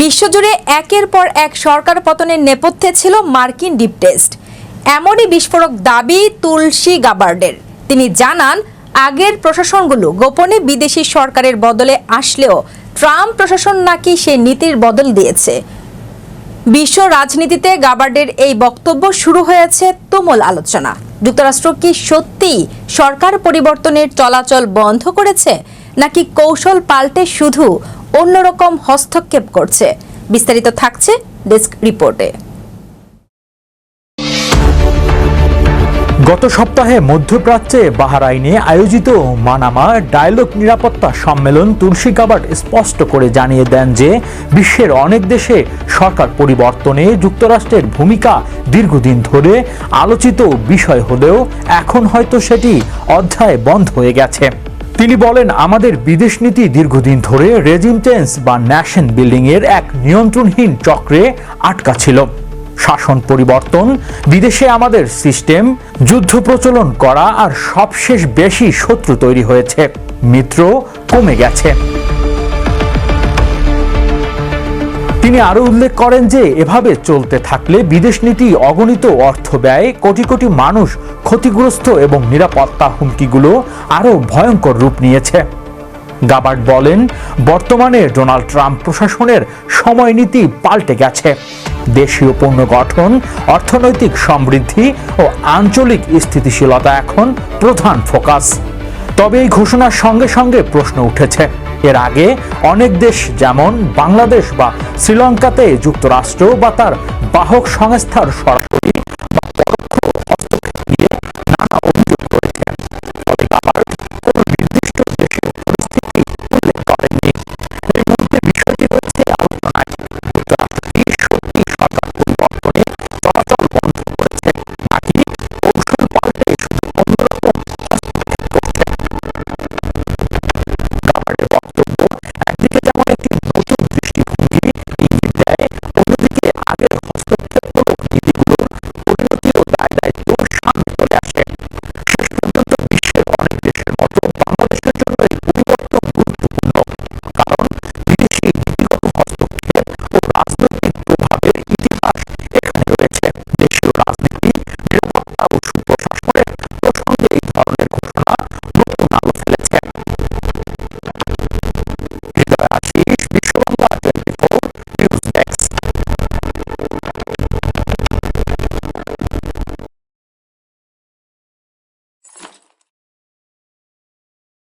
বিশ্বজুড়ে একের পর এক সরকার পতনের নেপথ্যে ছিল মার্কিন ডিপ টেস্ট। এমনই বিস্ফোরক দাবি তুলসী গাবার্ডের। তিনি জানান, আগের প্রশাসনগুলো গোপনে বিদেশি সরকারের বদলে আসলেও ট্রাম্প প্রশাসন নাকি সে নীতির বদল দিয়েছে। বিশ্ব রাজনীতিতে গাবার্ডের এই বক্তব্য শুরু হয়েছে তুমুল আলোচনা। যুক্তরাষ্ট্র কি সত্যিই সরকার পরিবর্তনের চলাচল বন্ধ করেছে, নাকি কৌশল পাল্টে শুধু অন্যরকম হস্তক্ষেপ করছে। বিস্তারিত থাকছে ডেস্ক রিপোর্টে। গত সপ্তাহে মধ্যপ্রাচ্যে বাহারাইনে আয়োজিত মানামা ডায়ালগ নিরাপত্তা সম্মেলন তুলসী কাবাট স্পষ্ট করে জানিয়ে দেন যে, বিশ্বের অনেক দেশে সরকার পরিবর্তনে যুক্তরাষ্ট্রের ভূমিকা দীর্ঘদিন ধরে আলোচিত বিষয় হলেও এখন হয়তো সেটি অধ্যায় বন্ধ হয়ে গেছে। তিনি বলেন, আমাদের বিদেশ নীতি দীর্ঘদিন ধরে রেজিম চেঞ্জ বা ন্যাশন বিল্ডিং এর এক নিয়ন্ত্রণহীন চক্রে আটকা ছিল। শাসন পরিবর্তন, বিদেশে আমাদের সিস্টেম, যুদ্ধ প্রচলন করা আর সবশেষ বেশি শত্রু তৈরি হয়েছে। মিত্র কমে গেছে। তিনি আরও উল্লেখ করেন যে, এভাবে চলতে থাকলে বিদেশ নীতি অগণিত অর্থ ব্যয় কোটি কোটি মানুষ ক্ষতিগ্রস্ত এবং নিরাপত্তা হুমকিগুলো আরও ভয়ঙ্কর রূপ নিয়েছে। গাবার্ড বলেন, বর্তমানে ডোনাল্ড ট্রাম্প প্রশাসনের সময় নীতি পাল্টে গেছে। দেশীয় পণ্য গঠন, অর্থনৈতিক সমৃদ্ধি ও আঞ্চলিক স্থিতিশীলতা এখন প্রধান ফোকাস। তবে এই ঘোষণার সঙ্গে সঙ্গে প্রশ্ন উঠেছে এর আগে অনেক দেশ যেমন বাংলাদেশ বা শ্রীলঙ্কাতে যুক্তরাষ্ট্র বা তার বাহক সংস্থার সরাসরি